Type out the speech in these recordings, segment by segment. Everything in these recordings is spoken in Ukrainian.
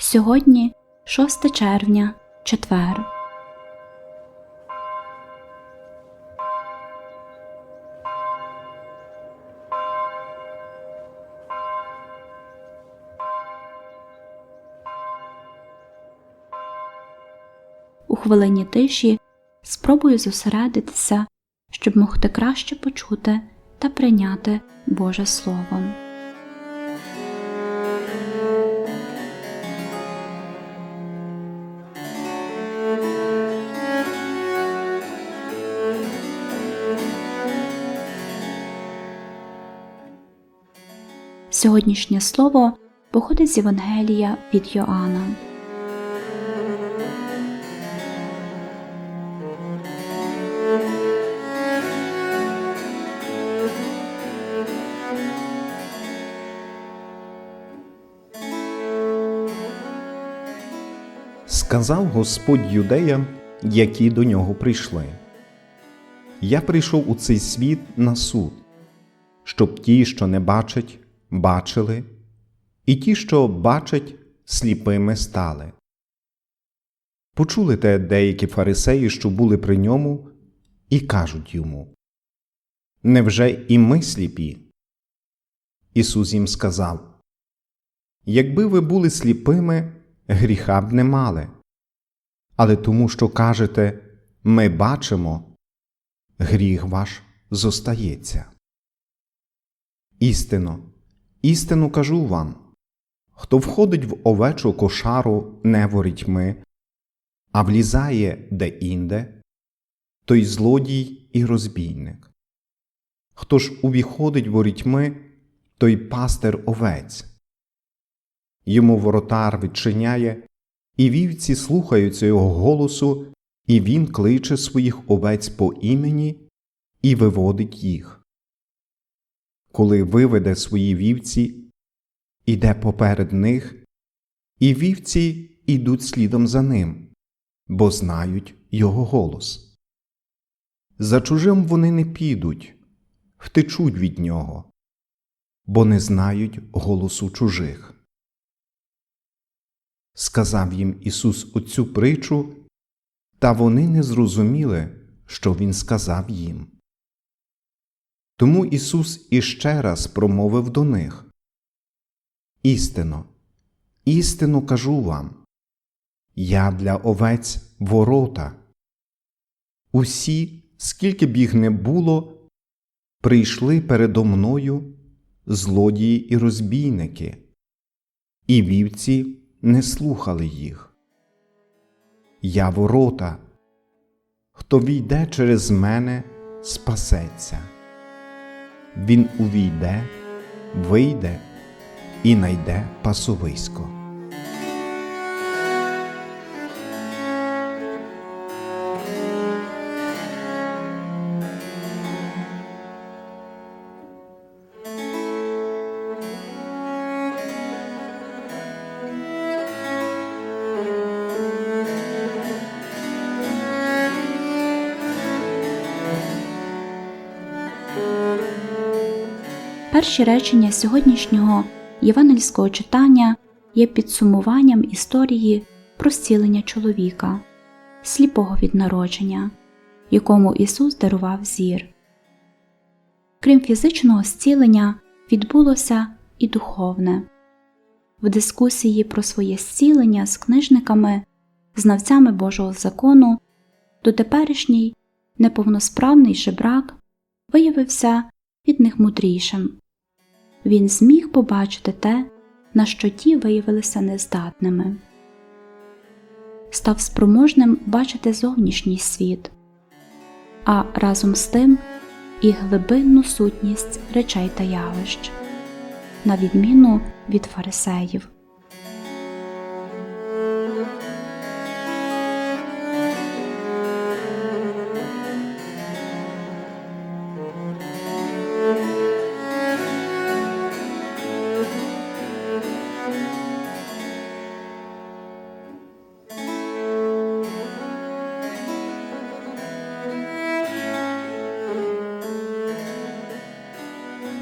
Сьогодні 6 червня, четвер. У хвилині тиші спробую зосередитися, щоб могти краще почути та прийняти Боже Слово. Сьогоднішнє слово походить з Євангелія від Йоанна. Сказав Господь юдеям, які до нього прийшли. Я прийшов у цей світ на суд, щоб ті, що не бачать, бачили, і ті, що бачать, сліпими стали. Почули те деякі фарисеї, що були при ньому, і кажуть йому Невже і ми сліпі? Ісус їм сказав Якби ви були сліпими, гріха б не мали. Але тому, що кажете ми бачимо, гріх ваш зостається. Істинно, істину кажу вам хто входить в овечу кошару не ворітьми, а влізає де-інде, той злодій і розбійник. Хто ж увіходить ворітьми, той пастир овець. Йому воротар відчиняє, і вівці слухаються його голосу, і він кличе своїх овець по імені і виводить їх. Коли виведе свої вівці, іде поперед них, і вівці ідуть слідом за ним, бо знають його голос. За чужим вони не підуть, втечуть від нього, бо не знають голосу чужих. Сказав їм Ісус оцю притчу, та вони не зрозуміли, що Він сказав їм. Тому Ісус іще раз промовив до них Істинно, істинно кажу вам Я для овець ворота. Усі, скільки б їх не було, прийшли передо мною злодії і розбійники, і вівці не слухали їх. Я ворота, хто війде через мене, спасеться. Він увійде, вийде і найде пасовисько. Перші речення сьогоднішнього євангельського читання є підсумуванням історії про зцілення чоловіка, сліпого від народження, якому Ісус дарував зір. Крім фізичного зцілення, відбулося і духовне. В дискусії про своє зцілення з книжниками, знавцями Божого закону, дотеперішній неповносправний жебрак виявився від них мудрішим. Він зміг побачити те, на що ті виявилися нездатними, став спроможним бачити зовнішній світ, а разом з тим і глибинну сутність речей та явищ, на відміну від фарисеїв.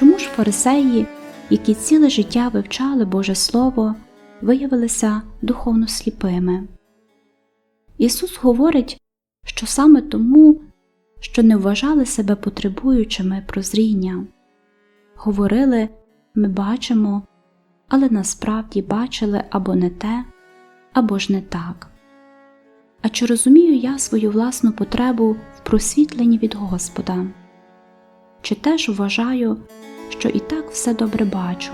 Чому ж фарисеї, які ціле життя вивчали Боже Слово, виявилися духовно сліпими. Ісус говорить, що саме тому, що не вважали себе потребуючими прозріння, говорили ми бачимо, але насправді бачили або не те, або ж не так. А чи розумію я свою власну потребу в просвітленні від Господа? Чи теж вважаю, що і так все добре бачу?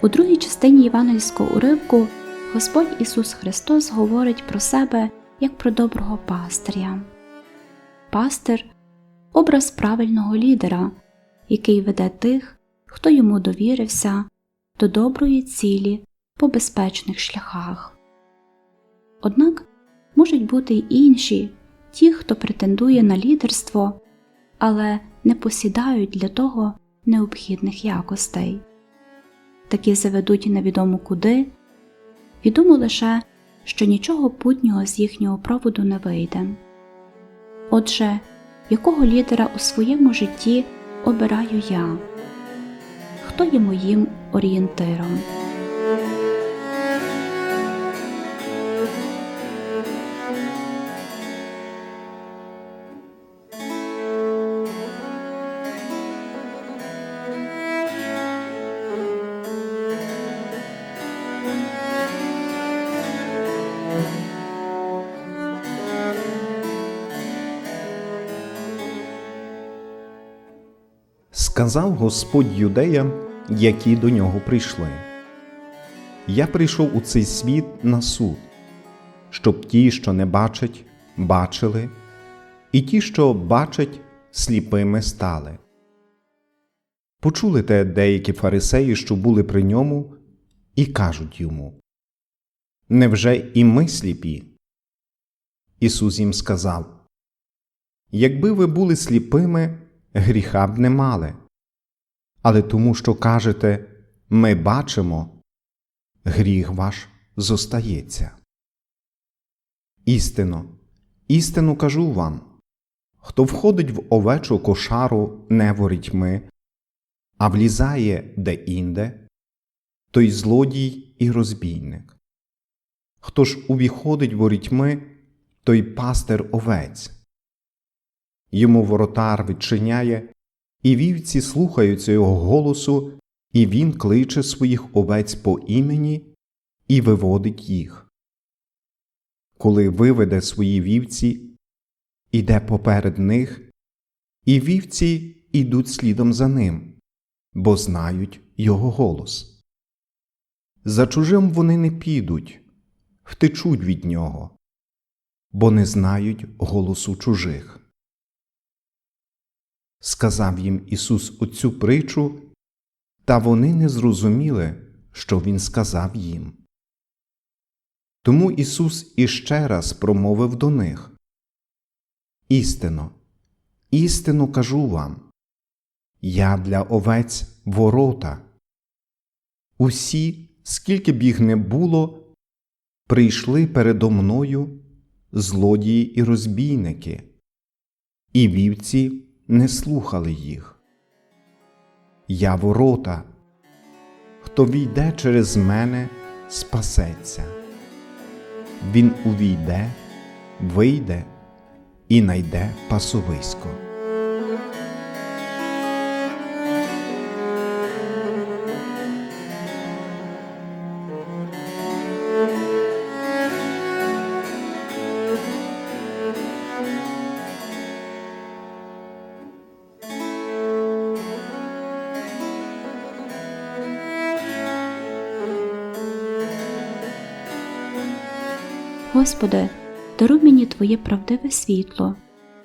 У другій частині євангельського уривку Господь Ісус Христос говорить про себе як про доброго пастиря. Пастир образ правильного лідера, який веде тих, хто йому довірився до доброї цілі по безпечних шляхах. Однак можуть бути й інші, ті, хто претендує на лідерство, але не посідають для того необхідних якостей такі заведуть невідомо куди, відомо лише, що нічого путнього з їхнього проводу не вийде. Отже, якого лідера у своєму житті обираю я? Хто є моїм орієнтиром? Сказав Господь юдеям, які до нього прийшли. Я прийшов у цей світ на суд, щоб ті, що не бачать, бачили, і ті, що бачать, сліпими стали. Почули те деякі фарисеї, що були при ньому, і кажуть йому Невже і ми сліпі? Ісус їм сказав Якби ви були сліпими, гріха б не мали. Але тому, що кажете ми бачимо, гріх ваш зостається. Істинно, істину кажу вам хто входить в овечу кошару не ворітьми, а влізає де-інде, той злодій і розбійник. Хто ж увіходить ворітьми, той пастир овець. Йому воротар відчиняє, і вівці слухаються його голосу, і він кличе своїх овець по імені і виводить їх. Коли виведе свої вівці, іде поперед них, і вівці ідуть слідом за ним, бо знають його голос. За чужим вони не підуть, втечуть від нього, бо не знають голосу чужих. Сказав їм Ісус оцю притчу, та вони не зрозуміли, що Він сказав їм. Тому Ісус іще раз промовив до них Істинно, істинно кажу вам, я для овець ворота. Усі, скільки б їх не було, прийшли передо мною злодії і розбійники, і вівці не слухали їх. Я ворота, хто війде через мене, спасеться. Він увійде, вийде і найде пасовисько. Господи, даруй мені Твоє правдиве світло,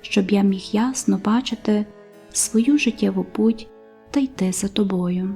щоб я міг ясно бачити свою життєву путь та йти за Тобою.